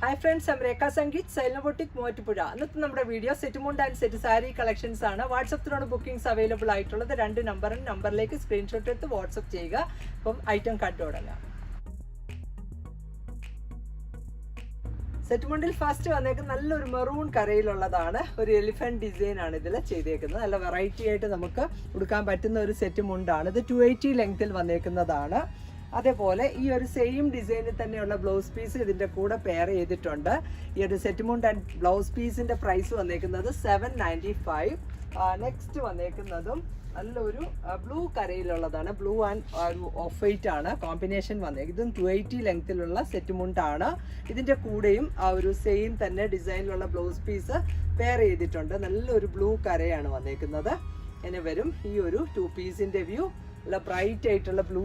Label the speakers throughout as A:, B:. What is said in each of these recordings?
A: Hi friends I'm Rekha Sangeeth സൈലബോട്ടിക് Muvattupuzha ഇന്നത്തെ നമ്മുടെ video set മുണ്ട് ആൻഡ് സെറ്റ് സാരി കളക്ഷൻസ് ആണ്. വാട്സപ്പിലാണ് ബുക്കിംഗ്സ് അവൈലബിൾ ആയിട്ടുള്ളത് രണ്ട് നമ്പറും നമ്പറിലേക്ക് സ്ക്രീൻഷോട്ട് എടുത്ത് വാട്സപ്പ് ചെയ്യുക. അപ്പം ഐറ്റം കണ്ടു തുടങ്ങാം. സെറ്റ് മുണ്ടിൽ ഫസ്റ്റ് വന്നേക്കുന്ന നല്ലൊരു മെറൂൺ കരയിലുള്ളതാണ്. ഒരു എലിഫന്റ് ഡിസൈൻ ആണ് ഇതിൽ ചെയ്തേക്കുന്നത്. നല്ല വെറൈറ്റി ആയിട്ട് നമുക്ക് ഉടുക്കാൻ പറ്റുന്ന ഒരു സെറ്റ് മുണ്ടാണ്. ഇത് ടു എയ്റ്റി ലെങ്ത്തിൽ വന്നേക്കുന്നതാണ്. അതേപോലെ ഈ ഒരു സെയിം ഡിസൈനിൽ തന്നെയുള്ള ബ്ലൗസ് പീസ് ഇതിന്റെ കൂടെ പെയർ ചെയ്തിട്ടുണ്ട്. ഈ ഒരു സെറ്റ് മുണ്ട് ആൻഡ് ബ്ലൗസ് പീസിന്റെ പ്രൈസ് വന്നേക്കുന്നത് സെവൻ നയന്റി ഫൈവ് നെക്സ്റ്റ് വന്നേക്കുന്നതും നല്ലൊരു ബ്ലൂ കരയിലുള്ളതാണ്. ബ്ലൂ ആൻഡ് ഓഫ് വൈറ്റ് ആണ്. കോമ്പിനേഷൻ വന്നേക്കുന്നത് ഇതും ടു എയ്റ്റി ലെങ്ത്തിലുള്ള സെറ്റ് മുണ്ടാണ് ഇതിന്റെ കൂടെയും ആ ഒരു സെയിം തന്നെ ഡിസൈനിലുള്ള ബ്ലൗസ് പീസ് പെയർ ചെയ്തിട്ടുണ്ട്. നല്ലൊരു ബ്ലൂ കരയാണ് വന്നേക്കുന്നത്. എന്നെ വരും ഈ ഒരു ടു പീസിന്റെ വ്യൂ നല്ല ബ്രൈറ്റ് ആയിട്ടുള്ള ബ്ലൂ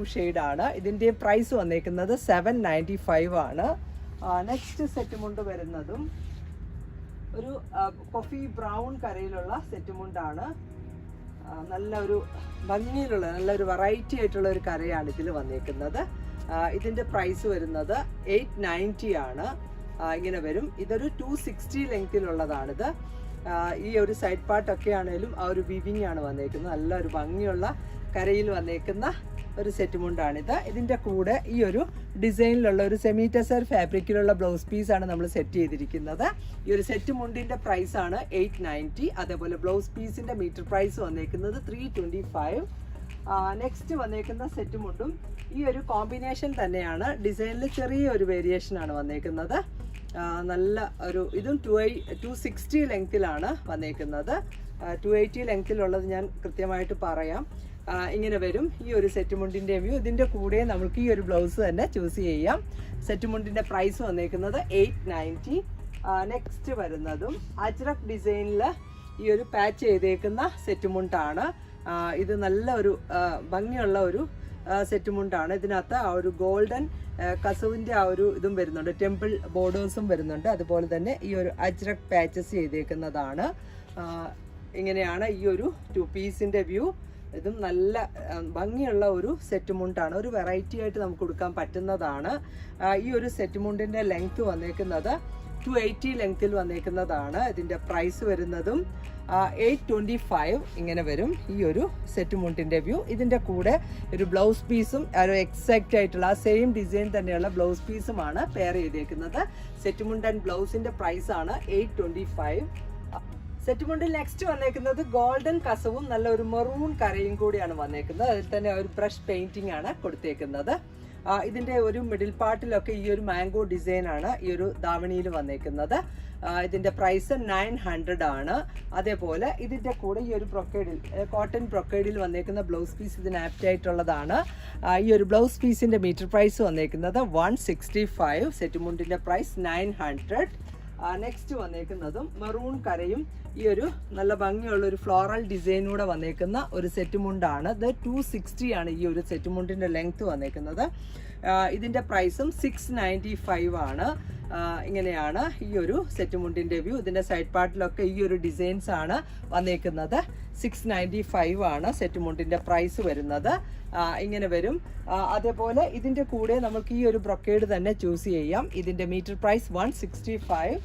A: ആണ്. ഇതിന്റെ പ്രൈസ് വന്നേക്കുന്നത് സെവൻ നയന്റി ഫൈവ് ആണ് നെക്സ്റ്റ് സെറ്റ് മുണ്ട് വരുന്നതും ഒരു കോഫി ബ്രൗൺ കരയിലുള്ള സെറ്റ് മുണ്ടാണ്. നല്ല ഒരു ഭംഗിയിലുള്ള നല്ലൊരു വെറൈറ്റി ആയിട്ടുള്ള ഒരു കരയാണ് ഇതിൽ വന്നേക്കുന്നത്. ഇതിന്റെ പ്രൈസ് വരുന്നത് എയ്റ്റ് നയന്റി ആണ്. ഇങ്ങനെ വരും. ഇതൊരു ടു സിക്സ്റ്റി ലെങ്തിലുള്ളതാണിത് ഈ ഒരു സൈഡ് പാർട്ടൊക്കെ ആണെങ്കിലും ആ ഒരു വിവിങ് ആണ് വന്നേക്കുന്നത്. നല്ല ഒരു ഭംഗിയുള്ള കരയിൽ വന്നേക്കുന്ന ഒരു സെറ്റ് മുണ്ടാണിത് ഇതിന്റെ കൂടെ ഈ ഒരു ഡിസൈനിലുള്ള ഒരു സെമി ടെസർ ഫാബ്രിക്കിലുള്ള ബ്ലൗസ് പീസ് ആണ് നമ്മൾ സെറ്റ് ചെയ്തിരിക്കുന്നത്. ഈ ഒരു സെറ്റ് മുണ്ടിന്റെ പ്രൈസ് ആണ് എയ്റ്റ് നയന്റി അതേപോലെ ബ്ലൗസ് പീസിന്റെ മീറ്റർ പ്രൈസ് വന്നേക്കുന്നത് ത്രീ ട്വന്റി ഫൈവ് നെക്സ്റ്റ് വന്നേക്കുന്ന സെറ്റ് മുണ്ടും ഈ ഒരു കോമ്പിനേഷൻ തന്നെയാണ്. ഡിസൈനിൽ ചെറിയ ഒരു വേരിയേഷൻ ആണ് വന്നേക്കുന്നത്. നല്ല ഒരു ഇതും ടു ഐ ടു സിക്സ്റ്റി ലെങ്തിലാണ് വന്നേക്കുന്നത്. ടു എയ്റ്റി ലെങ്തിലുള്ളത് ഞാൻ കൃത്യമായിട്ട് പറയാം. ഇങ്ങനെ വരും. ഈ ഒരു സെറ്റ് മുണ്ടിന്റെ വ്യൂ ഇതിന്റെ കൂടെ നമുക്ക് ഈ ഒരു ബ്ലൗസ് തന്നെ ചൂസ് ചെയ്യാം. സെറ്റ് മുണ്ടിന്റെ പ്രൈസ് വന്നേക്കുന്നത് എയ്റ്റ് നയന്റി നെക്സ്റ്റ് വരുന്നതും അജ്രക് ഡിസൈനിൽ ഈ ഒരു പാച്ച് ചെയ്തേക്കുന്ന സെറ്റ് മുണ്ടാണ്. ഇത് നല്ല ഒരു ഭംഗിയുള്ള ഒരു സെറ്റ് മുണ്ടാണ് ഇതിനകത്ത് ആ ഒരു ഗോൾഡൻ കസവിന്റെ ആ ഒരു ഇതും വരുന്നുണ്ട്. ടെമ്പിൾ ബോർഡേഴ്സും വരുന്നുണ്ട്. അതുപോലെ തന്നെ ഈ ഒരു അജ്രക് പാച്ചസ് ചെയ്തേക്കുന്നതാണ്. ഇങ്ങനെയാണ് ഈ ഒരു ടു പീസിന്റെ വ്യൂ. ഇതും നല്ല ഭംഗിയുള്ള ഒരു സെറ്റ് മുണ്ടാണ് ഒരു വെറൈറ്റി ആയിട്ട് നമുക്ക് കൊടുക്കാൻ പറ്റുന്നതാണ്. ഈ ഒരു സെറ്റ് മുണ്ടിന്റെ ലെങ്ത് വന്നേക്കുന്നത് ടു എയ്റ്റി ലെങ്ത്തിൽ വന്നേക്കുന്നതാണ്. ഇതിന്റെ പ്രൈസ് വരുന്നതും എയ്റ്റ് ട്വന്റി ഫൈവ് ഇങ്ങനെ വരും. ഈ ഒരു സെറ്റ് മുണ്ടിന്റെ വ്യൂ ഇതിന്റെ കൂടെ ഒരു ബ്ലൗസ് പീസും ഒരു എക്സാക്റ്റ് ആയിട്ടുള്ള ആ സെയിം ഡിസൈൻ തന്നെയുള്ള ബ്ലൗസ് പീസുമാണ് പെയർ ചെയ്തേക്കുന്നത്. സെറ്റ് മുണ്ട് ആൻഡ് ബ്ലൗസിന്റെ പ്രൈസാണ് എയ്റ്റ് ട്വന്റി ഫൈവ് സെറ്റ് മുണ്ടിൽ നെക്സ്റ്റ് വന്നേക്കുന്നത് ഗോൾഡൻ കസവും നല്ല ഒരു മെറൂൺ കരയും കൂടിയാണ് വന്നേക്കുന്നത്. അതിൽ തന്നെ ഒരു ബ്രഷ് പെയിന്റിംഗ് ആണ് കൊടുത്തേക്കുന്നത്. ആ, ഇതിന്റെ ഒരു മിഡിൽ പാർട്ടിലൊക്കെ ഈ ഒരു മാംഗോ ഡിസൈൻ ആണ് ഈ ഒരു ധാവണിയിൽ വന്നേക്കുന്നത്. ഇതിന്റെ പ്രൈസ് നയൻ ഹൺഡ്രഡ് ആണ്. അതേപോലെ ഇതിന്റെ കൂടെ ഈ ഒരു പ്രൊക്കേഡിൽ കോട്ടൺ പ്രൊക്കേഡിൽ വന്നേക്കുന്ന ബ്ലൗസ് പീസ് ഇതിന് ആപ്റ്റ് ആയിട്ടുള്ളതാണ്. ഈ ഒരു ബ്ലൗസ് പീസിന്റെ മീറ്റർ പ്രൈസ് വന്നേക്കുന്നത് വൺ സിക്സ്റ്റി ഫൈവ് സെറ്റ് മുണ്ടിന്റെ പ്രൈസ് നയൻ ഹൺഡ്രഡ് നെക്സ്റ്റ് വന്നേക്കുന്നതും മെറൂൺ കരയും. ഈ ഒരു നല്ല ഭംഗിയുള്ള ഒരു ഫ്ലോറൽ ഡിസൈനൂടെ വന്നേക്കുന്ന ഒരു സെറ്റ് മുണ്ടാണ്. ഇത് ടു സിക്സ്റ്റി ആണ് ഈ ഒരു സെറ്റ് മുണ്ടിന്റെ ലെങ്ത് വന്നേക്കുന്നത്. ഇതിന്റെ പ്രൈസും സിക്സ് നയന്റി ഫൈവ് ആണ്. ഇങ്ങനെയാണ് ഈ ഒരു സെറ്റ് മുണ്ടിന്റെ വ്യൂ ഇതിന്റെ സൈഡ് പാർട്ടിലൊക്കെ ഈ ഒരു ഡിസൈൻസ് ആണ് വന്നേക്കുന്നത്. സിക്സ് നയന്റി ഫൈവ് ആണ് സെറ്റ് മുണ്ടിന്റെ പ്രൈസ് വരുന്നത്. ഇങ്ങനെ വരും. അതേപോലെ ഇതിന്റെ കൂടെ നമുക്ക് ഈ ഒരു ബ്രൊക്കേഡ് തന്നെ ചൂസ് ചെയ്യാം. ഇതിന്റെ metre price one sixty five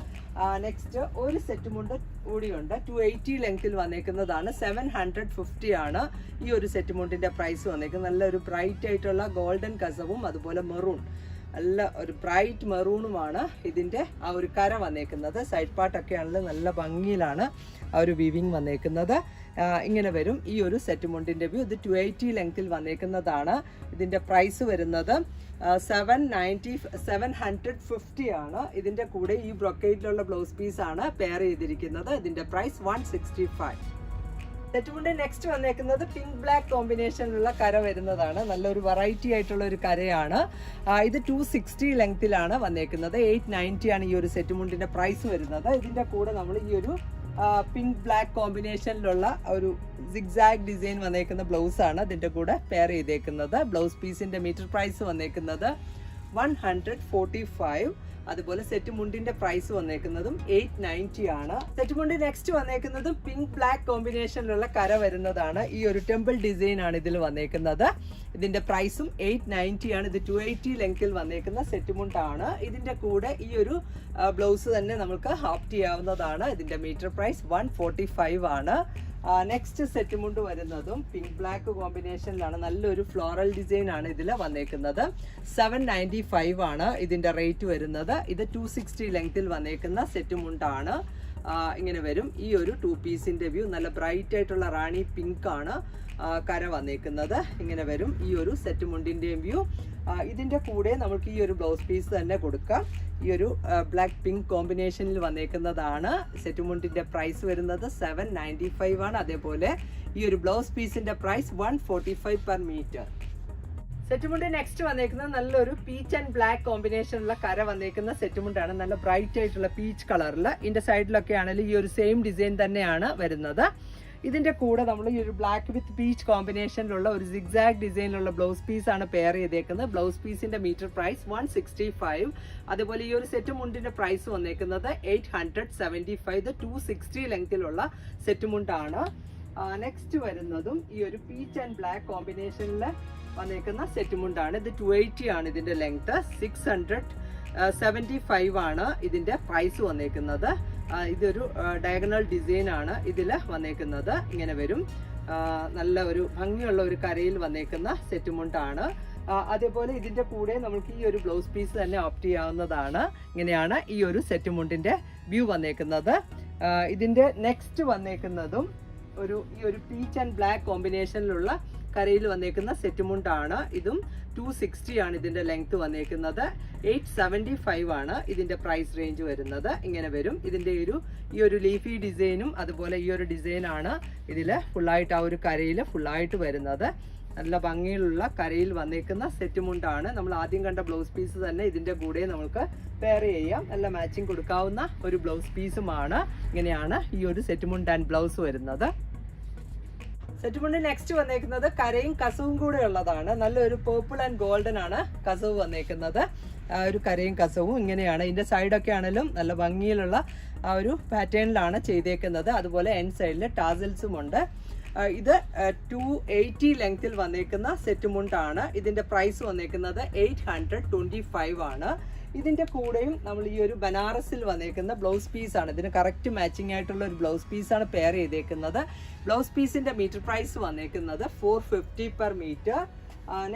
A: next ഒരു സെറ്റ് മുണ്ട് കൂടിയുണ്ട്. ടു എയ്റ്റി ലെങ്ത്തിൽ വന്നേക്കുന്നതാണ്. സെവൻ ഹൺഡ്രഡ് ഫിഫ്റ്റി ആണ് ഈ ഒരു സെറ്റ് മുണ്ടിന്റെ പ്രൈസ് വന്നേക്കുന്നത്. നല്ലൊരു ബ്രൈറ്റ് ആയിട്ടുള്ള ഗോൾഡൻ കസവും അതുപോലെ മെറൂൺ നല്ല ഒരു ബ്രൈറ്റ് മെറൂണുമാണ് ഇതിന്റെ ആ ഒരു കര വന്നേക്കുന്നത്. സൈഡ് പാർട്ടൊക്കെ ആണെങ്കിലും നല്ല ഭംഗിയിലാണ് ആ ഒരു വിവിങ് വന്നേക്കുന്നത്. ഇങ്ങനെ വരും. ഈ ഒരു സെറ്റ് മുണ്ടിന്റെ വ്യൂ ഇത് ടു എയ്റ്റി ലെങ്ത്തിൽ വന്നേക്കുന്നതാണ്. ഇതിന്റെ പ്രൈസ് വരുന്നത് seven ninety seven hundred fifty ആണ്. ഇതിന്റെ കൂടെ ഈ ബ്രൊക്കേറ്റിലുള്ള ബ്ലൗസ് പീസാണ് പെയർ ചെയ്തിരിക്കുന്നത്. ഇതിന്റെ പ്രൈസ് വൺ സിക്സ്റ്റി ഫൈവ് സെറ്റുമുണ്ട് നെക്സ്റ്റ് വന്നേക്കുന്നത് പിങ്ക് ബ്ലാക്ക് കോമ്പിനേഷനിലുള്ള കര വരുന്നതാണ്. നല്ലൊരു വെറൈറ്റി ആയിട്ടുള്ള ഒരു കരയാണ്. ഇത് ടു സിക്സ്റ്റി ലെങ്തിലാണ് വന്നേക്കുന്നത്. എയ്റ്റ് നയന്റി ആണ് ഈ ഒരു സെറ്റുമുണ്ടിന്റെ പ്രൈസ് വരുന്നത്. ഇതിന്റെ കൂടെ നമ്മൾ ഈ ഒരു പിങ്ക് ബ്ലാക്ക് കോമ്പിനേഷനിലുള്ള ഒരു സിഗ്സാഗ് ഡിസൈൻ വന്നേക്കുന്ന ബ്ലൗസാണ് ആണ് ഇതിന്റെ കൂടെ പെയർ ചെയ്തേക്കുന്നത്. ബ്ലൗസ് പീസിന്റെ മീറ്റർ പ്രൈസ് വന്നേക്കുന്നത് വൺ ഹൺഡ്രഡ് ഫോർട്ടി ഫൈവ് അതുപോലെ സെറ്റ് മുണ്ടിന്റെ പ്രൈസ് വന്നേക്കുന്നതും എയ്റ്റ് നയന്റി ആണ്. സെറ്റ് മുണ്ട് നെക്സ്റ്റ് വന്നേക്കുന്നതും പിങ്ക് ബ്ലാക്ക് കോമ്പിനേഷനിലുള്ള കര വരുന്നതാണ്. ഈ ഒരു ടെമ്പിൾ ഡിസൈൻ ആണ് ഇതിൽ വന്നേക്കുന്നത്. ഇതിന്റെ പ്രൈസും എയ്റ്റ് നയന്റി ആണ്. ഇത് ടു എയ്റ്റി ലെങ്തിൽ വന്നേക്കുന്ന സെറ്റ് മുണ്ടാണ്. ഇതിന്റെ കൂടെ ഈ ഒരു ബ്ലൗസ് തന്നെ നമുക്ക് ഹാപ്റ്റ് ചെയ്യാവുന്നതാണ് ഇതിന്റെ metre price one forty five ആണ്. നെക്സ്റ്റ് സെറ്റ് മുണ്ട് വരുന്നതും പിങ്ക് ബ്ലാക്ക് കോമ്പിനേഷനിലാണ് നല്ലൊരു ഫ്ലോറൽ ഡിസൈൻ ആണ് ഇതിൽ വന്നേക്കുന്നത്. സെവൻ നയന്റി ഫൈവ് ആണ് ഇതിന്റെ റേറ്റ് വരുന്നത്. ഇത് ടു സിക്സ്റ്റി ലെങ്തിൽ വന്നേക്കുന്ന സെറ്റ് മുണ്ടാണ്. ഇങ്ങനെ വരും. ഈ ഒരു ടു പീസിന്റെ വ്യൂ നല്ല ബ്രൈറ്റ് ആയിട്ടുള്ള റാണി പിങ്ക് ആണ്. കര വന്നേക്കുന്നത്. ഇങ്ങനെ വരും. ഈ ഒരു സെറ്റ് മുണ്ടിന്റെയും വ്യൂ ഇതിന്റെ കൂടെ നമുക്ക് ഈ ഒരു ബ്ലൗസ് പീസ് തന്നെ കൊടുക്കാം. ഈ ഒരു ബ്ലാക്ക് പിങ്ക് കോമ്പിനേഷനിൽ വന്നേക്കുന്നതാണ്. സെറ്റ് മുണ്ടിന്റെ പ്രൈസ് വരുന്നത് സെവൻ നയന്റി ഫൈവ് ആണ്. അതേപോലെ ഈ ഒരു ബ്ലൗസ് പീസിന്റെ price one forty five per metre സെറ്റുമുണ്ട് next വന്നേക്കുന്നത് നല്ലൊരു പീച്ച് ആൻഡ് ബ്ലാക്ക് കോമ്പിനേഷനുള്ള കര വന്നേക്കുന്ന സെറ്റുമുണ്ടാണ് നല്ല ബ്രൈറ്റ് ആയിട്ടുള്ള പീച്ച് കളറിൽ ഇതിന്റെ സൈഡിലൊക്കെ ആണെങ്കിലും ഈ ഒരു സെയിം ഡിസൈൻ തന്നെയാണ് വരുന്നത്. ഇതിന്റെ കൂടെ നമ്മൾ ഈ ഒരു ബ്ലാക്ക് വിത്ത് പീച്ച് കോമ്പിനേഷനിലുള്ള ഒരു സിഗ്സാഗ് ഡിസൈനിലുള്ള ബ്ലൗസ് പീസ് ആണ് പെയർ ചെയ്തേക്കുന്നത്. ബ്ലൗസ് പീസിന്റെ metre price one sixty five അതുപോലെ ഈ ഒരു സെറ്റ് മുണ്ടിന്റെ പ്രൈസ് വന്നേക്കുന്നത് eight hundred seventy five two sixty ലെങ്തിലുള്ള set മുണ്ടാണ്. നെക്സ്റ്റ് വരുന്നതും ഈ ഒരു പീച്ച് ആൻഡ് ബ്ലാക്ക് കോമ്പിനേഷനിൽ വന്നേക്കുന്ന സെറ്റ് മുണ്ടാണ്. ഇത് ടു എയ്റ്റി ആണ് ഇതിന്റെ length six hundred seventy five ആണ് ഇതിന്റെ പ്രൈസ് വന്നേക്കുന്നത്. ഇതൊരു ഡയഗണൽ ഡിസൈൻ ആണ് ഇതിൽ വന്നേക്കുന്നത്. ഇങ്ങനെ വരും. നല്ല ഒരു ഭംഗിയുള്ള ഒരു കരയിൽ വന്നേക്കുന്ന സെറ്റ് മുണ്ടാണ് അതേപോലെ ഇതിന്റെ കൂടെ നമുക്ക് ഈ ഒരു ബ്ലൗസ് പീസ് തന്നെ ഓപ്റ്റ് ചെയ്യാവുന്നതാണ്. ഇങ്ങനെയാണ് ഈ ഒരു സെറ്റ് മുണ്ടിന്റെ വ്യൂ വന്നേക്കുന്നത്. ഇതിന്റെ നെക്സ്റ്റ് വന്നേക്കുന്നതും ഒരു ഈ ഒരു പീച്ച് ആൻഡ് ബ്ലാക്ക് കോമ്പിനേഷനിലുള്ള കരയിൽ വന്നേക്കുന്ന സെറ്റ് മുണ്ടാണ് ഇതും ടു സിക്സ്റ്റി ആണ് ഇതിന്റെ ലെങ്ത് വന്നേക്കുന്നത്. എയ്റ്റ് സെവന്റി ഫൈവ് ആണ് ഇതിന്റെ പ്രൈസ് റേഞ്ച് വരുന്നത്. ഇങ്ങനെ വരും. ഇതിന്റെ ഒരു ഈ ഒരു ലീഫി ഡിസൈനും അതുപോലെ ഈ ഒരു ഡിസൈനാണ് ഇതിൽ ഫുള്ളായിട്ട് ആ ഒരു കരയിൽ ഫുള്ളായിട്ട് വരുന്നത്. നല്ല ഭംഗിയിലുള്ള കരയിൽ വന്നേക്കുന്ന സെറ്റ് മുണ്ടാണ് നമ്മൾ ആദ്യം കണ്ട ബ്ലൗസ് പീസ് തന്നെ ഇതിന്റെ കൂടെ നമുക്ക് പെയർ ചെയ്യാം. നല്ല മാച്ചിങ് കൊടുക്കാവുന്ന ഒരു ബ്ലൗസ് പീസുമാണ് ഇങ്ങനെയാണ് ഈ ഒരു സെറ്റ് മുണ്ട് ആൻഡ് ബ്ലൗസ് വരുന്നത്. സെറ്റ് മുണ്ട് നെക്സ്റ്റ് വന്നേക്കുന്നത് കരയും കസവും കൂടെ ഉള്ളതാണ്. നല്ലൊരു പേർപ്പിൾ ആൻഡ് ഗോൾഡൻ ആണ് കസവ് വന്നേക്കുന്നത്. ആ ഒരു കരയും കസവും ഇങ്ങനെയാണ്. ഇതിന്റെ സൈഡൊക്കെ ആണെങ്കിലും നല്ല ഭംഗിയിലുള്ള ആ ഒരു പാറ്റേണിലാണ് ചെയ്തേക്കുന്നത്. അതുപോലെ എൻ സൈഡിൽ ടാസൽസും ഉണ്ട്. ഇത് ടു എയ്റ്റി ലെങ്തിൽ വന്നേക്കുന്ന സെറ്റ് മുണ്ടാണ് ഇതിന്റെ പ്രൈസ് വന്നേക്കുന്നത് എയ്റ്റ് ഹൺഡ്രഡ് ട്വന്റി ഫൈവ് ആണ്. ഇതിന്റെ കൂടെയും നമ്മൾ ഈ ഒരു ബനാറസിൽ വന്നേക്കുന്ന ബ്ലൗസ് പീസ് ആണ്. ഇതിന് കറക്റ്റ് മാച്ചിങ് ആയിട്ടുള്ള ഒരു ബ്ലൗസ് പീസ് ആണ് പെയർ ചെയ്തേക്കുന്നത്. ബ്ലൗസ് പീസിന്റെ മീറ്റർ പ്രൈസ് വന്നേക്കുന്നത് four fifty per metre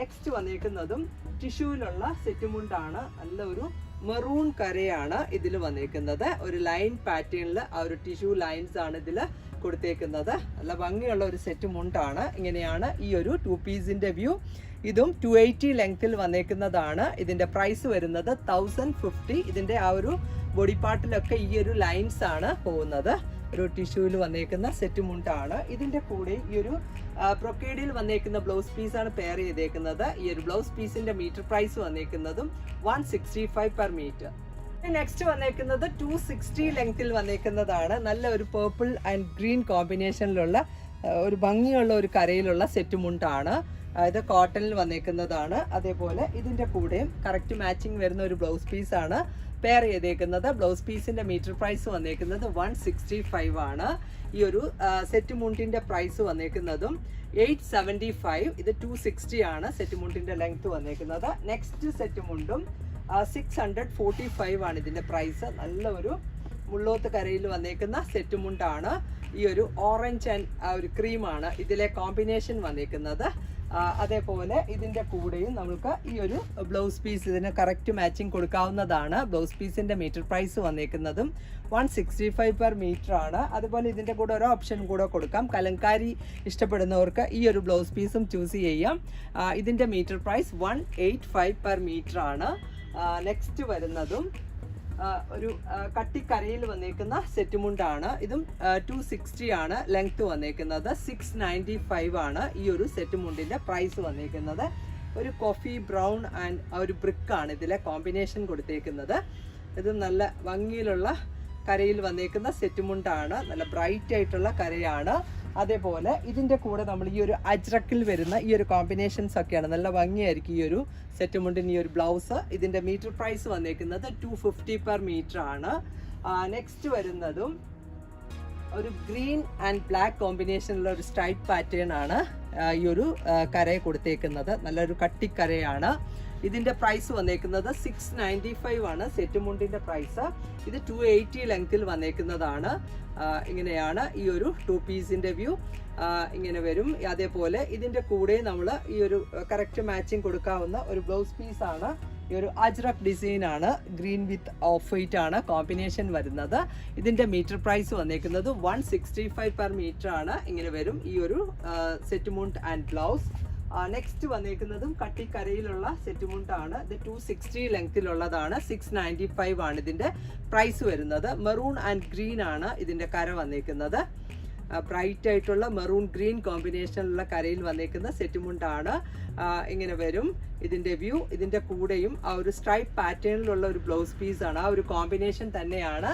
A: next വന്നേക്കുന്നതും ടിഷ്യൂവിലുള്ള സെറ്റ് മുണ്ടാണ് നല്ല ഒരു മെറൂൺ കരയാണ് ഇതിൽ വന്നേക്കുന്നത്. ഒരു ലൈൻ പാറ്റേണിൽ ആ ഒരു ടിഷ്യൂ ലൈൻസ് ആണ് ഇതിൽ കൊടുത്തേക്കുന്നത്. നല്ല ഭംഗിയുള്ള ഒരു സെറ്റ് മുണ്ടാണ് ഇങ്ങനെയാണ് ഈ ഒരു ടു പീസിന്റെ വ്യൂ ഇതും ടു എയ്റ്റി ലെങ്തിൽ വന്നേക്കുന്നതാണ്. ഇതിന്റെ പ്രൈസ് വരുന്നത് തൗസൻഡ് ഫിഫ്റ്റി ഇതിന്റെ ആ ഒരു ബോഡി പാർട്ടിലൊക്കെ ഈ ഒരു ലൈൻസ് ആണ് പോകുന്നത്. ഒരു ടിഷ്യൂവിൽ വന്നേക്കുന്ന സെറ്റ് മുണ്ടാണ് ഇതിന്റെ കൂടെ ഈ ഒരു പ്രൊക്കേഡിയിൽ വന്നേക്കുന്ന ബ്ലൗസ് പീസ് ആണ് പെയർ ചെയ്തേക്കുന്നത്. ഈ ഒരു ബ്ലൗസ് പീസിന്റെ metre price വന്നേക്കുന്നതും one sixty five per metre next വന്നേക്കുന്നത് ടു സിക്സ്റ്റി ലെങ്തിൽ വന്നേക്കുന്നതാണ്. നല്ല ഒരു പേർപ്പിൾ ആൻഡ് ഗ്രീൻ കോമ്പിനേഷനിലുള്ള ഒരു ഭംഗിയുള്ള ഒരു കരയിലുള്ള സെറ്റ് മുണ്ടാണ്. അതായത് കോട്ടണിൽ വന്നേക്കുന്നതാണ്. അതേപോലെ ഇതിന്റെ കൂടെയും കറക്റ്റ് മാച്ചിങ് വരുന്ന ഒരു ബ്ലൗസ് പീസാണ് പെയർ ചെയ്തേക്കുന്നത്. ബ്ലൗസ് പീസിന്റെ മീറ്റർ പ്രൈസ് വന്നേക്കുന്നത് വൺ സിക്സ്റ്റി ഫൈവ് ആണ്. ഈ ഒരു സെറ്റ് മുണ്ടിന്റെ പ്രൈസ് വന്നേക്കുന്നതും എയ്റ്റ് സെവന്റി ഫൈവ് ഇത് ടു സിക്സ്റ്റി ആണ് സെറ്റ് മുണ്ടിന്റെ ലെങ്ത് വന്നേക്കുന്നത്. നെക്സ്റ്റ് സെറ്റ് മുണ്ടും സിക്സ് ഹൺഡ്രഡ് ഫോർട്ടി ഫൈവ് ആണ് ഇതിന്റെ പ്രൈസ് നല്ല ഒരു മുള്ളോത്ത് കരയിൽ വന്നേക്കുന്ന സെറ്റ് മുണ്ടാണ്. ഈ ഒരു ഓറഞ്ച് ആൻഡ് ഒരു ക്രീമാണ് ഇതിലെ കോമ്പിനേഷൻ വന്നേക്കുന്നത്. അതേപോലെ ഇതിന്റെ കൂടെയും നമുക്ക് ഈ ഒരു ബ്ലൗസ് പീസ് ഇതിന് കറക്റ്റ് മാച്ചിങ് കൊടുക്കാവുന്നതാണ്. ബ്ലൗസ് പീസിന്റെ metre price വന്നേക്കുന്നതും one sixty five per metre ആണ്. അതുപോലെ ഇതിന്റെ കൂടെ ഒരു ഓപ്ഷൻ കൂടെ കൊടുക്കാം. കലങ്കാരി ഇഷ്ടപ്പെടുന്നവർക്ക് ഈ ഒരു ബ്ലൗസ് പീസും ചൂസ് ചെയ്യാം. ഇതിന്റെ metre price one eight five per metre ആണ്. നെക്സ്റ്റ് വരുന്നതും ഒരു കട്ടിക്കരയിൽ വന്നേക്കുന്ന സെറ്റ് മുണ്ടാണ്. ഇതും ടു സിക്സ്റ്റി ആണ് ലെങ്ത് വന്നേക്കുന്നത്. സിക്സ് നയന്റി ഫൈവ് ആണ് ഈ ഒരു സെറ്റ് മുണ്ടിന്റെ പ്രൈസ് വന്നേക്കുന്നത്. ഒരു കോഫി ബ്രൗൺ ആൻഡ് ഒരു ബ്രിക്കാണ് ഇതിലെ കോമ്പിനേഷൻ കൊടുത്തേക്കുന്നത്. ഇത് നല്ല ഭംഗിയിലുള്ള കരയിൽ വന്നേക്കുന്ന സെറ്റ് മുണ്ടാണ്. നല്ല ബ്രൈറ്റ് ആയിട്ടുള്ള കരയാണ്. അതേപോലെ ഇതിന്റെ കൂടെ നമ്മൾ ഈ ഒരു അജ്രക്കിൽ വരുന്ന ഈ ഒരു കോമ്പിനേഷൻസ് ഒക്കെയാണ്. നല്ല ഭംഗിയായിരിക്കും ഈ ഒരു സെറ്റ് മുണ്ടിന് ഈ ഒരു ബ്ലൗസ് ഇതിന്റെ മീറ്റർ പ്രൈസ് വന്നേക്കുന്നത് ടു ഫിഫ്റ്റി പെർ മീറ്റർ ആണ്. നെക്സ്റ്റ് വരുന്നതും ഒരു ഗ്രീൻ ആൻഡ് ബ്ലാക്ക് കോമ്പിനേഷനിലുള്ള ഒരു സ്ട്രൈപ്പ് പാറ്റേൺ ആണ് ഈ ഒരു കരയെ കൊടുത്തേക്കുന്നത്. നല്ലൊരു കട്ടിക്കരയാണ്. ഇതിന്റെ പ്രൈസ് വന്നേക്കുന്നത് സിക്സ് നയന്റി ഫൈവ് ആണ്. സെറ്റ് മുണ്ടിന്റെ പ്രൈസ് ഇത് ടു എയ്റ്റി ലെങ്തിൽ വന്നേക്കുന്നതാണ്. ഇങ്ങനെയാണ് ഈ ഒരു ടു പീസിന്റെ വ്യൂ ഇങ്ങനെ വരും. അതേപോലെ ഇതിന്റെ കൂടെ നമ്മൾ ഈ ഒരു കറക്റ്റ് മാച്ചിങ് കൊടുക്കാവുന്ന ഒരു ബ്ലൗസ് പീസ് ആണ്. ഈ ഒരു അജ്രക് ഡിസൈൻ ആണ്. ഗ്രീൻ വിത്ത് ഓഫ് വൈറ്റ് ആണ് കോമ്പിനേഷൻ വരുന്നത്. ഇതിന്റെ മീറ്റർ പ്രൈസ് വന്നേക്കുന്നത് one sixty five per metre ആണ്. ഇങ്ങനെ വരും ഈ ഒരു സെറ്റ് മുണ്ട് ആൻഡ് ബ്ലൗസ് നെക്സ്റ്റ് വന്നേക്കുന്നതും കട്ടിക്കരയിലുള്ള സെറ്റ് മുണ്ടാണ് ഇത് ടു സിക്സ്റ്റി ലെങ്തിലുള്ളതാണ് സിക്സ് നയന്റി ഫൈവ് ആണ് ഇതിന്റെ പ്രൈസ് വരുന്നത്. മെറൂൺ ആൻഡ് ഗ്രീൻ ആണ് ഇതിന്റെ കര വന്നേക്കുന്നത്. ബ്രൈറ്റ് ആയിട്ടുള്ള മെറൂൺ ഗ്രീൻ കോമ്പിനേഷനിലുള്ള കരയിൽ വന്നേക്കുന്ന സെറ്റ് മുണ്ടാണ് ഇങ്ങനെ വരും. ഇതിന്റെ വ്യൂ ഇതിന്റെ കൂടെയും ആ ഒരു സ്ട്രൈപ്പ് പാറ്റേണിലുള്ള ഒരു ബ്ലൗസ് പീസാണ് ആ ഒരു കോമ്പിനേഷൻ തന്നെയാണ്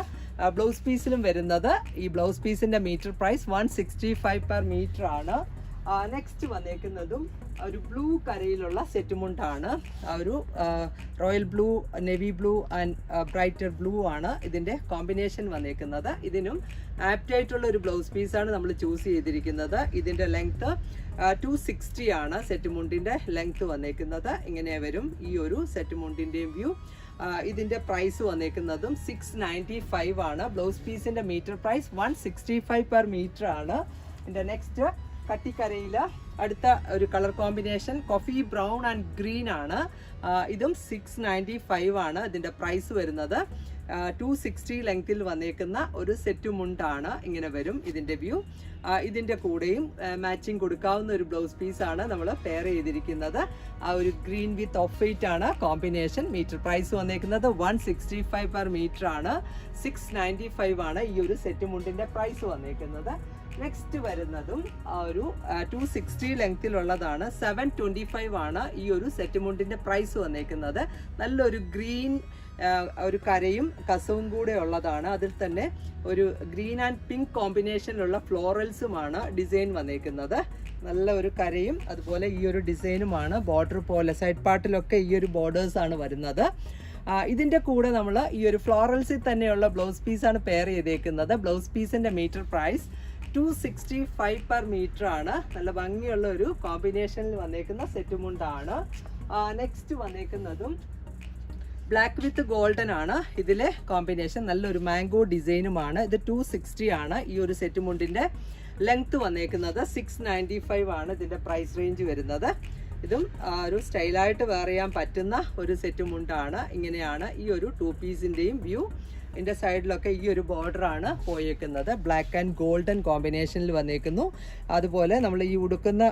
A: ബ്ലൗസ് പീസിലും വരുന്നത്. ഈ ബ്ലൗസ് പീസിന്റെ metre price one sixty five per metre ആണ്. നെക്സ്റ്റ് വന്നേക്കുന്നതും ഒരു ബ്ലൂ കരയിലുള്ള സെറ്റ് മുണ്ടാണ്. ഒരു royal blue navy blue and brighter blue ആണ് ഇതിന്റെ കോമ്പിനേഷൻ വന്നേക്കുന്നത്. ഇതിനും ആപ്റ്റ് ആയിട്ടുള്ള ഒരു ബ്ലൗസ് പീസാണ് നമ്മൾ ചൂസ് ചെയ്തിരിക്കുന്നത്. ഇതിന്റെ ലെങ്ത്ത് ടു സിക്സ്റ്റി ആണ് സെറ്റ് മുണ്ടിന്റെ ലെങ്ത്ത് വന്നേക്കുന്നത്. ഇങ്ങനെ വരും ഈ ഒരു സെറ്റ് മുണ്ടിന്റെയും വ്യൂ ഇതിന്റെ പ്രൈസ് വന്നേക്കുന്നതും സിക്സ് നയന്റി ഫൈവ് ആണ്. ബ്ലൗസ് പീസിന്റെ metre price one sixty five per metre ആണ്. ഇതിന്റെ നെക്സ്റ്റ് കട്ടിക്കരയിൽ. അടുത്ത ഒരു colour combination coffee brown and green ആണ്. ഇതും സിക്സ് നയന്റി ഫൈവ് ആണ് ഇതിന്റെ പ്രൈസ് വരുന്നത്. ടു സിക്സ്റ്റി ലെങ്തിൽ വന്നേക്കുന്ന ഒരു സെറ്റ് മുണ്ടാണ് ഇങ്ങനെ വരും ഇതിന്റെ വ്യൂ. ഇതിന്റെ കൂടെയും മാച്ചിങ് കൊടുക്കാവുന്ന ഒരു ബ്ലൗസ് പീസ് ആണ് നമ്മൾ പെയർ ചെയ്തിരിക്കുന്നത്. ആ ഒരു ഗ്രീൻ വിത്ത് ഓഫ് വൈറ്റ് ആണ് കോമ്പിനേഷൻ. മീറ്റർ പ്രൈസ് വന്നേക്കുന്നത് one sixty five per metre ആണ്. സിക്സ് നയന്റി ഫൈവ് ആണ് ഈ ഒരു സെറ്റ് മുണ്ടിന്റെ പ്രൈസ് വന്നേക്കുന്നത്. നെക്സ്റ്റ് വരുന്നതും ഒരു ടു സിക്സ്റ്റി ലെങ്തിലുള്ളതാണ് സെവൻ ട്വന്റി ഫൈവ് ആണ് ഈ ഒരു സെറ്റ് മുണ്ടിന്റെ പ്രൈസ് വന്നേക്കുന്നത്. നല്ലൊരു ഗ്രീൻ ഒരു കരയും കസവും കൂടെ ഉള്ളതാണ്. അതിൽ തന്നെ ഒരു ഗ്രീൻ ആൻഡ് പിങ്ക് കോമ്പിനേഷനിലുള്ള ഫ്ലോറൽസുമാണ് ഡിസൈൻ വന്നേക്കുന്നത്. നല്ല ഒരു കരയും അതുപോലെ ഈ ഒരു ഡിസൈനുമാണ് ബോർഡർ പോലെ സൈഡ് പാർട്ടിലൊക്കെ ഈ ഒരു ബോർഡേഴ്സാണ് വരുന്നത്. ഇതിന്റെ കൂടെ നമ്മൾ ഈ ഒരു ഫ്ലോറൽസിൽ തന്നെയുള്ള ബ്ലൗസ് പീസാണ് പെയർ ചെയ്തേക്കുന്നത്. ബ്ലൗസ് പീസിന്റെ metre price two sixty five per metre ആണ്. നല്ല ഭംഗിയുള്ള ഒരു കോമ്പിനേഷനിൽ വന്നേക്കുന്ന സെറ്റ് മുണ്ടാണ് നെക്സ്റ്റ് വന്നേക്കുന്നതും ബ്ലാക്ക് വിത്ത് ഗോൾഡൻ ആണ്. ഇതിലെ കോമ്പിനേഷൻ നല്ലൊരു മാംഗോ ഡിസൈനുമാണ് ഇത് ടു സിക്സ്റ്റി ആണ്. ഈ ഒരു സെറ്റ് മുണ്ടിന്റെ ലെങ്ത് വന്നേക്കുന്നത് സിക്സ് നയന്റി ഫൈവ് ആണ് ഇതിന്റെ പ്രൈസ് റേഞ്ച് വരുന്നത്. ഇതും ഒരു സ്റ്റൈലായിട്ട് വെയർ ചെയ്യാൻ പറ്റുന്ന ഒരു സെറ്റ് മുണ്ടാണ് ഇങ്ങനെയാണ് ഈ ഒരു ടു പീസിന്റെയും വ്യൂ ഇതിന്റെ സൈഡിലൊക്കെ ഈ ഒരു ബോർഡർ ആണ് പോയേക്കുന്നത്. ബ്ലാക്ക് ആൻഡ് ഗോൾഡൻ കോമ്പിനേഷനിൽ വന്നേക്കുന്നു. അതുപോലെ നമ്മൾ ഈ ഉടുക്കുന്ന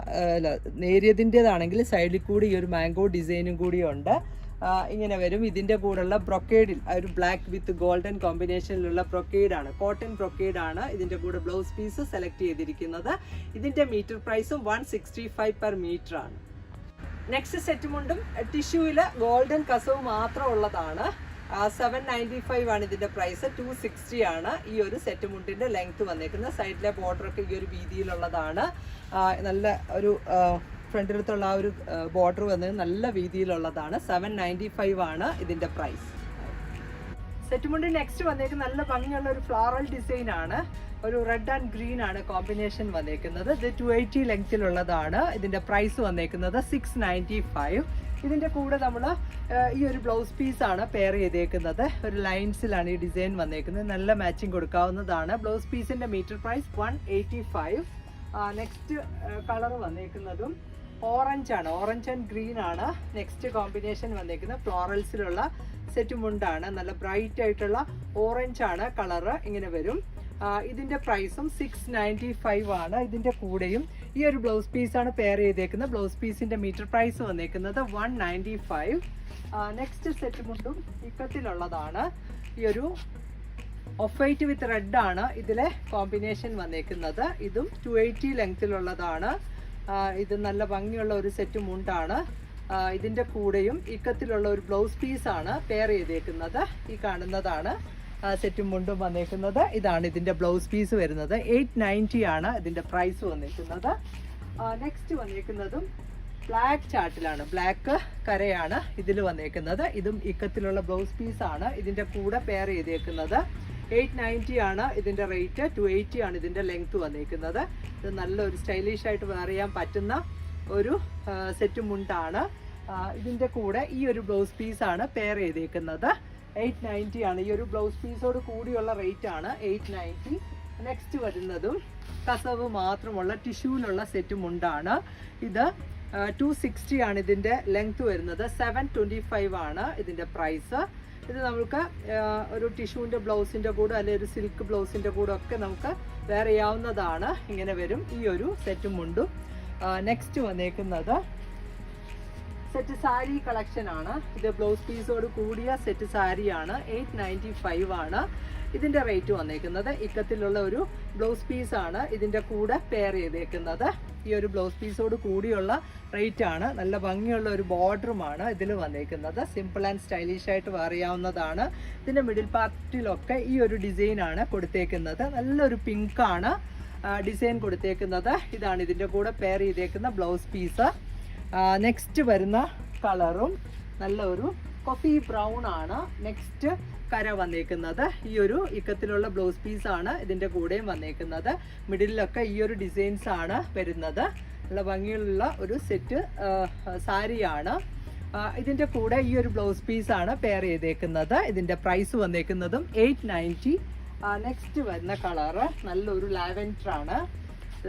A: നേരിയതിന്റെതാണെങ്കിൽ സൈഡിൽ കൂടി ഈ ഒരു മാംഗോ ഡിസൈനും കൂടി ഉണ്ട്. ഇങ്ങനെ വരും. ഇതിന്റെ കൂടെയുള്ള ബ്രൊക്കേഡിൽ ഒരു ബ്ലാക്ക് വിത്ത് ഗോൾഡൻ കോമ്പിനേഷനിലുള്ള ബ്രൊക്കേഡാണ് കോട്ടൺ ബ്രൊക്കേഡാണ് ഇതിന്റെ കൂടെ ബ്ലൗസ് പീസ് സെലക്ട് ചെയ്തിരിക്കുന്നത്. ഇതിന്റെ മീറ്റർ പ്രൈസും വൺ പെർ മീറ്റർ ആണ്. നെക്സ്റ്റ് സെറ്റ് മുണ്ടും ടിഷ്യൂവിൽ ഗോൾഡൻ കസവ് മാത്രം ഉള്ളതാണ്. സെവൻ നയന്റി ഫൈവ് ആണ് ഇതിന്റെ പ്രൈസ് ടു സിക്സ്റ്റി ആണ് ഈ ഒരു സെറ്റ് മുണ്ടിന്റെ ലെങ്ത് വന്നേക്കുന്നത്. സൈഡിലെ ബോർഡർ ഒക്കെ ഈ ഒരു വീതിയിലുള്ളതാണ്. നല്ല ഒരു ഫ്രണ്ടിലത്തുള്ള ആ ഒരു ബോർഡർ വന്നത് നല്ല വീതിയിലുള്ളതാണ്. സെവൻ നയന്റി ഫൈവ് ആണ് ഇതിന്റെ പ്രൈസ് സെറ്റ് മുണ്ടി നെക്സ്റ്റ് വന്നേക്കുന്ന നല്ല ഭംഗിയുള്ള ഒരു ഫ്ലോറൽ ഡിസൈൻ ആണ്. ഒരു റെഡ് ആൻഡ് ഗ്രീൻ ആണ് കോമ്പിനേഷൻ വന്നേക്കുന്നത്. ഇത് ടു എയ്റ്റി ലെങ്തിലുള്ളതാണ് ഇതിന്റെ പ്രൈസ് വന്നേക്കുന്നത് സിക്സ് നയന്റി ഫൈവ് ഇതിന്റെ കൂടെ നമ്മൾ ഈ ഒരു ബ്ലൗസ് പീസാണ് പെയർ ചെയ്തേക്കുന്നത്. ഒരു ലൈൻസിലാണ് ഈ ഡിസൈൻ വന്നേക്കുന്നത്. നല്ല മാച്ചിങ് കൊടുക്കാവുന്നതാണ്. ബ്ലൗസ് പീസിന്റെ metre price one eighty five next colour വന്നേക്കുന്നതും orange ആണ്. ഓറഞ്ച് ആൻഡ് ഗ്രീൻ ആണ് നെക്സ്റ്റ് കോമ്പിനേഷൻ വന്നേക്കുന്നത്. ഫ്ലോറൽസിലുള്ള സെറ്റ് മുണ്ടാണ്. നല്ല ബ്രൈറ്റ് ആയിട്ടുള്ള ഓറഞ്ച് ആണ് കളറ് ഇങ്ങനെ വരും. ഇതിന്റെ പ്രൈസും സിക്സ് നയന്റി ഫൈവ് ആണ്. ഇതിന്റെ കൂടെയും ഈ ഒരു ബ്ലൗസ് പീസാണ് പെയർ ചെയ്തേക്കുന്നത്. ബ്ലൗസ് പീസിന്റെ മീറ്റർ പ്രൈസ് വന്നേക്കുന്നത് one ninety five next set മുണ്ടും ഇക്കത്തിലുള്ളതാണ്. ഈ ഒരു ഓഫ് വൈറ്റ് വിത്ത് റെഡ് ആണ് ഇതിലെ കോമ്പിനേഷൻ വന്നേക്കുന്നത്. ഇതും ടു എയ്റ്റി ലെങ്ത്തിലുള്ളതാണ് ഇത് നല്ല ഭംഗിയുള്ള ഒരു സെറ്റ് മുണ്ടാണ്. ഇതിന്റെ കൂടെയും ഇക്കത്തിലുള്ള ഒരു ബ്ലൗസ് പീസാണ് പെയർ ചെയ്തേക്കുന്നത്. ഈ കാണുന്നതാണ്. സെറ്റും മുണ്ടും വന്നേക്കുന്നത്. ഇതാണ് ഇതിന്റെ ബ്ലൗസ് പീസ് വരുന്നത്. എയ്റ്റ് നയന്റി ആണ് ഇതിന്റെ പ്രൈസ് വന്നിരിക്കുന്നത് നെക്സ്റ്റ് വന്നേക്കുന്നതും ബ്ലാക്ക് ചാർട്ടിലാണ് ബ്ലാക്ക് കരയാണ് ഇതിൽ വന്നേക്കുന്നത്. ഇതും ഇക്കത്തിലുള്ള ബ്ലൗസ് പീസ് ആണ് ഇതിന്റെ കൂടെ പെയർ ചെയ്തേക്കുന്നത്. എയ്റ്റ് നയന്റി ആണ് ഇതിന്റെ റേറ്റ് ടു എയ്റ്റി ആണ് ഇതിന്റെ ലെങ്ത് വന്നേക്കുന്നത്. ഇത് നല്ലൊരു സ്റ്റൈലിഷ് ആയിട്ട് വെയർ ചെയ്യാൻ പറ്റുന്ന ഒരു സെറ്റ് മുണ്ടാണ്. ഇതിന്റെ കൂടെ ഈ ഒരു ബ്ലൗസ് പീസാണ് പെയർ ചെയ്തേക്കുന്നത്. എയ്റ്റ് നയന്റി ആണ്. ഈ ഒരു ബ്ലൗസ് പീസോട് കൂടിയുള്ള റേറ്റ് ആണ് എയ്റ്റ് നയന്റി നെക്സ്റ്റ് വരുന്നതും കസവ് മാത്രമുള്ള ടിഷ്യൂവിലുള്ള സെറ്റ് മുണ്ടാണ് ഇത് ടു സിക്സ്റ്റി ആണ് ഇതിന്റെ ലെങ്ത് വരുന്നത്. സെവൻ ട്വന്റി ഫൈവ് ആണ് ഇതിന്റെ പ്രൈസ് ഇത് നമുക്ക് ഒരു ടിഷ്യൂവിന്റെ ബ്ലൗസിന്റെ കൂടെ അല്ലെങ്കിൽ ഒരു സിൽക്ക് ബ്ലൗസിന്റെ കൂടെ ഒക്കെ നമുക്ക് വേറെ ചെയ്യാവുന്നതാണ്. ഇങ്ങനെ വരും. ഈ ഒരു സെറ്റും മുണ്ടും നെക്സ്റ്റ് വന്നേക്കുന്നത് സെറ്റ് സാരി കളക്ഷൻ ആണ്. ഇത് ബ്ലൗസ് പീസോട് കൂടിയ സെറ്റ് സാരിയാണ്. എയ്റ്റ് നയന്റി ഫൈവ് ആണ് ഇതിന്റെ റേറ്റ് വന്നേക്കുന്നത്. ഇക്കത്തിലുള്ള ഒരു ബ്ലൗസ് പീസ് ആണ് ഇതിന്റെ കൂടെ പെയർ ചെയ്തേക്കുന്നത്. ഈ ഒരു ബ്ലൗസ് പീസോട് കൂടിയുള്ള റേറ്റ് ആണ്. നല്ല ഭംഗിയുള്ള ഒരു ബോർഡറുമാണ് ഇതിൽ വന്നേക്കുന്നത്. സിമ്പിൾ ആൻഡ് സ്റ്റൈലിഷ് ആയിട്ട് wear ഇതിന്റെ മിഡിൽ പാർട്ടിലൊക്കെ ഈ ഒരു ഡിസൈൻ ആണ് കൊടുത്തേക്കുന്നത്. നല്ലൊരു പിങ്കാണ് ഡിസൈൻ കൊടുത്തേക്കുന്നത്. ഇതാണ് ഇതിന്റെ കൂടെ പെയർ ചെയ്തേക്കുന്ന ബ്ലൗസ് പീസ് നെക്സ്റ്റ് വരുന്ന കളറും നല്ല ഒരു കോഫി ബ്രൗൺ ആണ്. നെക്സ്റ്റ് കര വന്നേക്കുന്നത്. ഈ ഒരു ഇക്കത്തിലുള്ള ബ്ലൗസ് പീസ് ആണ് ഇതിന്റെ കൂടെയും വന്നേക്കുന്നത്. മിഡിലൊക്കെ ഈ ഒരു ഡിസൈൻസ് ആണ് വരുന്നത്. നല്ല ഭംഗിയുള്ള ഒരു സെറ്റ് സാരിയാണ് ഇതിന്റെ കൂടെ ഈ ഒരു ബ്ലൗസ് പീസ് ആണ് പെയർ ചെയ്തേക്കുന്നത്. ഇതിന്റെ പ്രൈസ് വന്നേക്കുന്നതും എയ്റ്റ് നയന്റി നെക്സ്റ്റ് വരുന്ന കളറ് നല്ലൊരു ലാവൻഡർ ആണ്.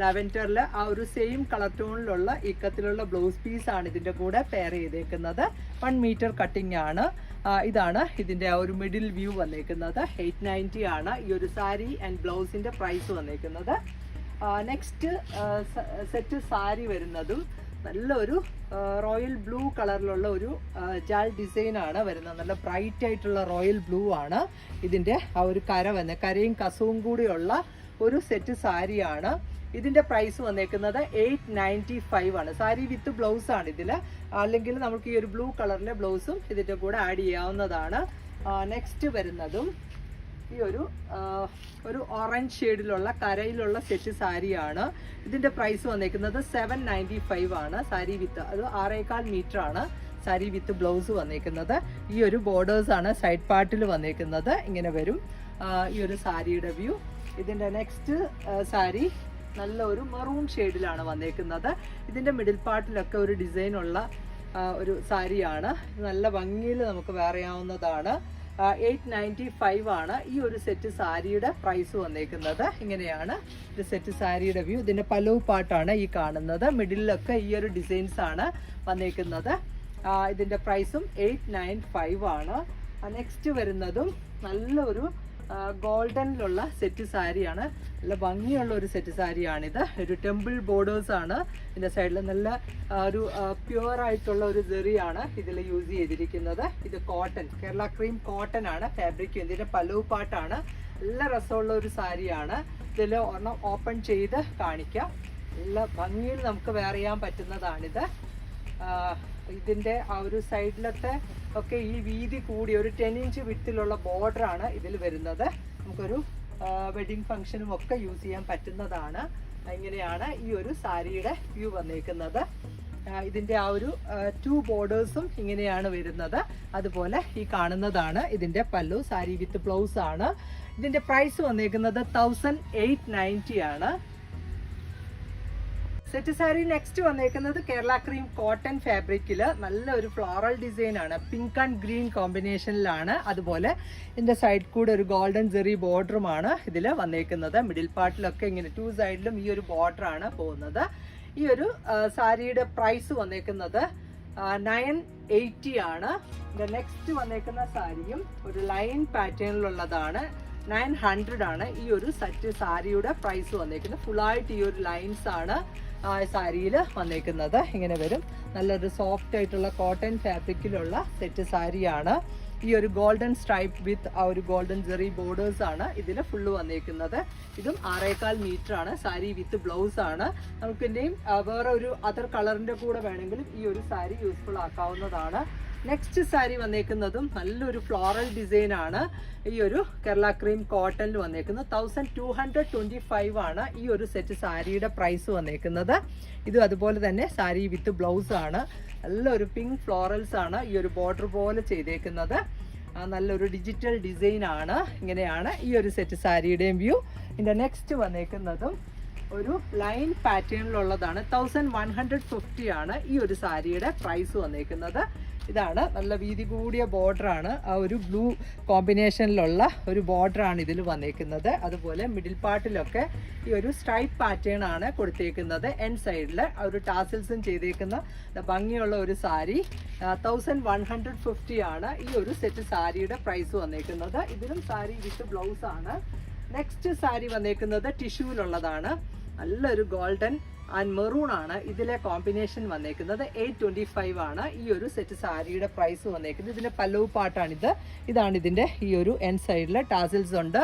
A: ലാവൻഡറിൽ ആ ഒരു സെയിം കളർ ടോണിലുള്ള ഇക്കത്തിലുള്ള ബ്ലൗസ് പീസ് ആണ് ഇതിന്റെ കൂടെ പെയർ ചെയ്തേക്കുന്നത്. വൺ മീറ്റർ കട്ടിംഗ് ആണ്. ഇതാണ് ഇതിന്റെ ആ ഒരു മിഡിൽ വ്യൂ വന്നേക്കുന്നത്. എയ്റ്റ് നയന്റി ആണ് ഈ ഒരു സാരി ആൻഡ് ബ്ലൗസിന്റെ പ്രൈസ് വന്നേക്കുന്നത്. നെക്സ്റ്റ് സെറ്റ് സാരി വരുന്നതും നല്ലൊരു റോയൽ ബ്ലൂ കളറിലുള്ള ഒരു ജാൽ ഡിസൈൻ ആണ് വരുന്നത്. നല്ല ബ്രൈറ്റ് ആയിട്ടുള്ള റോയൽ ബ്ലൂ ആണ് ഇതിന്റെ ആ ഒരു കര വന്ന് കരയും കസവും കൂടിയുള്ള ഒരു സെറ്റ് സാരിയാണ് ഇതിന്റെ പ്രൈസ് വന്നേക്കുന്നത് എയ്റ്റ് നയന്റി ഫൈവ് ആണ്. സാരി വിത്ത് ബ്ലൗസ് ആണ് ഇതിൽ അല്ലെങ്കിൽ നമുക്ക് ഈ ഒരു ബ്ലൂ കളറിലെ ബ്ലൗസും ഇതിന്റെ കൂടെ ആഡ് ചെയ്യാവുന്നതാണ്. നെക്സ്റ്റ് വരുന്നതും ഈ ഒരു ഒരു ഓറഞ്ച് ഷെയ്ഡിലുള്ള കരയിലുള്ള സെറ്റ് സാരിയാണ്. ഇതിന്റെ പ്രൈസ് വന്നേക്കുന്നത് സെവൻ നയന്റി ഫൈവ് ആണ്. സാരി വിത്ത് അത് ആറേകാൽ മീറ്റർ ആണ് സാരി വിത്ത് ബ്ലൗസ് വന്നേക്കുന്നത്. ഈ ഒരു ബോർഡേഴ്സ് ആണ് സൈഡ് പാർട്ടിൽ വന്നേക്കുന്നത്. ഇങ്ങനെ വരും. ഈ ഒരു സാരിയുടെ വ്യൂ ഇതിന്റെ നെക്സ്റ്റ് സാരി നല്ല ഒരു മെറൂൺ ഷെയ്ഡിലാണ് വന്നേക്കുന്നത്. ഇതിന്റെ മിഡിൽ പാർട്ടിലൊക്കെ ഒരു ഡിസൈൻ ഉള്ള ഒരു സാരിയാണ്. നല്ല ഭംഗിയിൽ നമുക്ക് വേറെയാവുന്നതാണ് എയ്റ്റ് നയന്റി ഫൈവ് ആണ് ഈ ഒരു സെറ്റ് സാരിയുടെ പ്രൈസ് വന്നേക്കുന്നത്. ഇങ്ങനെയാണ് ഇത് സെറ്റ് സാരിയുടെ വ്യൂ ഇതിന്റെ പലവ് പാട്ടാണ് ഈ കാണുന്നത്. മിഡിലൊക്കെ ഈ ഒരു ഡിസൈൻസ് ആണ് വന്നേക്കുന്നത് ഇതിന്റെ പ്രൈസും എയ്റ്റ് നയൻ ഫൈവ് ആണ്. നെക്സ്റ്റ് വരുന്നതും നല്ലൊരു ഗോൾഡനിലുള്ള സെറ്റ് സാരിയാണ്. നല്ല ഭംഗിയുള്ള ഒരു സെറ്റ് സാരിയാണിത്. ഒരു ടെമ്പിൾ ബോർഡേഴ്സ് ആണ്. ഇതിന്റെ സൈഡിൽ നല്ല ഒരു പ്യുവർ ആയിട്ടുള്ള ഒരു ജെറിയാണ് ഇതിൽ യൂസ് ചെയ്തിരിക്കുന്നത്. ഇത് കോട്ടൺ കേരള ക്രീം കോട്ടൺ ആണ്. ഫാബ്രിക് ഇതിന്റെ പലവ് പാട്ടാണ്. നല്ല രസമുള്ള ഒരു സാരിയാണ്. ഇതിൽ ഒരെണ്ണം ഓപ്പൺ ചെയ്ത് കാണിക്കാം. നല്ല ഭംഗിയിൽ നമുക്ക് വെയർ ചെയ്യാൻ പറ്റുന്നതാണിത്. ആ, ഇതിന്റെ ആ ഒരു സൈഡിലത്തെ ഒക്കെ ഈ വീതി കൂടി ഒരു ടെൻ ഇഞ്ച് വിട്ടിലുള്ള ബോർഡറാണ് ഇതിൽ വരുന്നത്. നമുക്കൊരു വെഡിങ് ഫംഗ്ഷനും ഒക്കെ യൂസ് ചെയ്യാൻ പറ്റുന്നതാണ്. ഇങ്ങനെയാണ് ഈ ഒരു സാരിയുടെ വ്യൂ വന്നേക്കുന്നത്. ഇതിന്റെ ആ ഒരു ടു ബോർഡേഴ്സും ഇങ്ങനെയാണ് വരുന്നത്. അതുപോലെ ഈ കാണുന്നതാണ് ഇതിന്റെ പല്ലു സാരി വിത്ത് ബ്ലൗസ് ആണ്. ഇതിന്റെ പ്രൈസ് വന്നേക്കുന്നത് തൗസൻഡ് എയ്റ്റ് നയന്റി ആണ്. സെറ്റ് സാരി നെക്സ്റ്റ് വന്നേക്കുന്നത് കേരള ക്രീം കോട്ടൺ ഫാബ്രിക്കിൽ നല്ലൊരു ഫ്ലോറൽ ഡിസൈൻ ആണ് പിങ്ക് ആൻഡ് ഗ്രീൻ കോമ്പിനേഷനിലാണ്. അതുപോലെ ഇതിന്റെ സൈഡ് കൂടെ ഒരു ഗോൾഡൻ ജെറി ബോർഡറുമാണ് ഇതിൽ വന്നേക്കുന്നത്. മിഡിൽ പാർട്ടിലൊക്കെ ഇങ്ങനെ ടു സൈഡിലും ഈ ഒരു ബോർഡർ ആണ് പോകുന്നത്. ഈ ഒരു സാരിയുടെ പ്രൈസ് വന്നേക്കുന്നത് നയൻ എയ്റ്റി ആണ്. നെക്സ്റ്റ് വന്നേക്കുന്ന സാരിയും ഒരു ലൈൻ പാറ്റേണിലുള്ളതാണ്. നയൻ ഹൺഡ്രഡ് ആണ് ഈ ഒരു സെറ്റ് സാരിയുടെ പ്രൈസ് വന്നേക്കുന്നത്. ഫുള്ളായിട്ട് ഈ ഒരു ലൈൻസ് ആണ് ആ സാരിയിൽ വന്നേക്കുന്നത്. ഇങ്ങനെ വരും. നല്ലൊരു സോഫ്റ്റ് ആയിട്ടുള്ള കോട്ടൺ ഫാബ്രിക്കിലുള്ള സെറ്റ് സാരിയാണ്. ഈ ഒരു ഗോൾഡൻ സ്ട്രൈപ്പ് വിത്ത് ആ ഒരു ഗോൾഡൻ ജെറി ബോർഡേഴ്സ് ആണ് ഇതിൽ ഫുള്ള് വന്നേക്കുന്നത്. ഇതും ആറേകാൽ മീറ്റർ ആണ്. സാരി വിത്ത് ബ്ലൗസ് ആണ്. നമുക്ക് ഇനിയും വേറെ ഒരു അതർ കളറിന്റെ കൂടെ വേണമെങ്കിലും ഈ ഒരു സാരി യൂസ്ഫുൾ ആക്കാവുന്നതാണ്. നെക്സ്റ്റ് സാരി വന്നേക്കുന്നതും നല്ലൊരു ഫ്ലോറൽ ഡിസൈൻ ആണ്. ഈ ഒരു കേരള ക്രീം കോട്ടണിൽ വന്നേക്കുന്നത്. Thousand two hundred twenty five ആണ് ഈ ഒരു സെറ്റ് സാരിയുടെ പ്രൈസ് വന്നേക്കുന്നത്. ഇതും അതുപോലെ തന്നെ സാരി വിത്ത് ബ്ലൗസ് ആണ്. നല്ലൊരു പിങ്ക് ഫ്ലോറൽസ് ആണ് ഈ ഒരു ബോർഡർ പോലെ ചെയ്തേക്കുന്നത്. നല്ലൊരു ഡിജിറ്റൽ ഡിസൈൻ ആണ്. ഇങ്ങനെയാണ് ഈ ഒരു സെറ്റ് സാരിയുടെയും വ്യൂ ഇതിന്റെ നെക്സ്റ്റ് വന്നേക്കുന്നതും ഒരു ലൈൻ പാറ്റേണിലുള്ളതാണ് തൗസൻഡ് വൺ ഹൺഡ്രഡ് ഫിഫ്റ്റി ആണ് ഈ ഒരു സാരിയുടെ പ്രൈസ് വന്നേക്കുന്നത്. ഇതാണ് നല്ല വീതി കൂടിയ ബോർഡറാണ് ആ ഒരു ബ്ലൂ കോമ്പിനേഷനിലുള്ള ഒരു ബോർഡറാണ് ഇതിൽ വന്നേക്കുന്നത്. അതുപോലെ മിഡിൽ പാർട്ടിലൊക്കെ ഈ ഒരു സ്ട്രൈപ്പ് പാറ്റേൺ ആണ് കൊടുത്തേക്കുന്നത്. എൻ സൈഡിൽ ഒരു ടാസിൽസും ചെയ്തേക്കുന്ന ഭംഗിയുള്ള ഒരു sari. Thousand one hundred fifty ആണ് ഈ ഒരു സെറ്റ് സാരിയുടെ പ്രൈസ് വന്നേക്കുന്നത്. ഇതിലും സാരി വിത്ത് ബ്ലൗസാണ് നെക്സ്റ്റ് സാരി വന്നേക്കുന്നത് ടിഷ്യൂവിലുള്ളതാണ് നല്ലൊരു ഗോൾഡൻ ആൻഡ് മെറൂൺ ആണ് ഇതിലെ കോമ്പിനേഷൻ വന്നേക്കുന്നത്. എയ്റ്റ് ട്വന്റി ഫൈവ് ആണ്. ഈ ഒരു സെറ്റ് സാരിയുടെ പ്രൈസ് വന്നേക്കുന്നത്. ഇതിന്റെ പല്ലവ് പാട്ടാണിത്. ഇതാണ് ഇതിന്റെ ഈ ഒരു എൻ സൈഡിൽ ടാസിൽസ് ഉണ്ട്.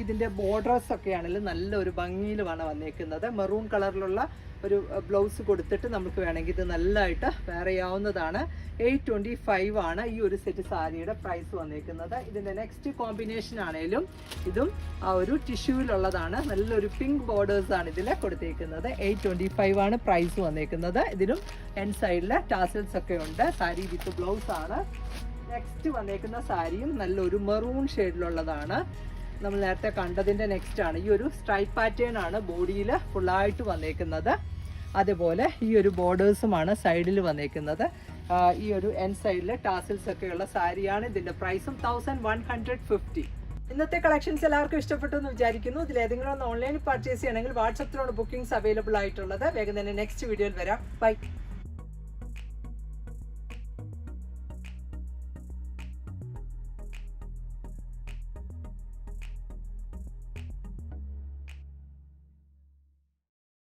A: ഇതിന്റെ ബോർഡേഴ്സ് ഒക്കെ ആണെങ്കിലും നല്ലൊരു ഭംഗിയിലുമാണ് വന്നേക്കുന്നത്. മെറൂൺ കളറിലുള്ള ഒരു ബ്ലൗസ് കൊടുത്തിട്ട് നമുക്ക് വേണമെങ്കിൽ ഇത് നല്ലതായിട്ട് വെയർ ചെയ്യാവുന്നതാണ് എയ്റ്റ് ട്വന്റി ഫൈവ് ആണ് ഈ ഒരു സെറ്റ് സാരിയുടെ പ്രൈസ് വന്നിരിക്കുന്നത് ഇതിന്റെ നെക്സ്റ്റ് കോമ്പിനേഷൻ ആണെങ്കിലും ഇതും ആ ഒരു ടിഷ്യൂവിലുള്ളതാണ് നല്ലൊരു പിങ്ക് ബോർഡേഴ്സ് ആണ് ഇതിൽ കൊടുത്തേക്കുന്നത്. എയ്റ്റ് ട്വന്റി ഫൈവ് ആണ് പ്രൈസ് വന്നിരിക്കുന്നത് ഇതിലും എൻ സൈഡിൽ ടാസൽസ് ഒക്കെ ഉണ്ട്. സാരി വിത്ത് ബ്ലൗസ് ആണ്. നെക്സ്റ്റ് വന്നേക്കുന്ന സാരിയും നല്ലൊരു മെറൂൺ ഷെയ്ഡിലുള്ളതാണ് നമ്മൾ നേരത്തെ കണ്ടതിന്റെ നെക്സ്റ്റ് ആണ്. ഈ ഒരു സ്ട്രൈപ്പ് പാറ്റേൺ ആണ് ബോഡിയിൽ ഫുള്ളായിട്ട് വന്നേക്കുന്നത്. അതുപോലെ ഈ ഒരു ബോർഡേഴ്സുമാണ് സൈഡിൽ വന്നേക്കുന്നത്. ഈ ഒരു എൻ സൈഡിൽ ടാസിൽസ് ഒക്കെയുള്ള സാരിയാണ് ഇതിന്റെ പ്രൈസും തൗസൻഡ് വൺ ഹൺഡ്രഡ് ഫിഫ്റ്റി ഇന്നത്തെ കളക്ഷൻസ് എല്ലാവർക്കും ഇഷ്ടപ്പെട്ടു എന്ന് വിചാരിക്കുന്നു. ഇതിൽ ഏതെങ്കിലും ഒന്ന് ഓൺലൈൻ പർച്ചേസ് ചെയ്യണമെങ്കിൽ വാട്സപ്പിലാണ് ബുക്കിംഗ്സ് അവൈലബിൾ ആയിട്ടുള്ളത്. വേഗം തന്നെ നെക്സ്റ്റ് വീഡിയോയിൽ വരാം. ബൈ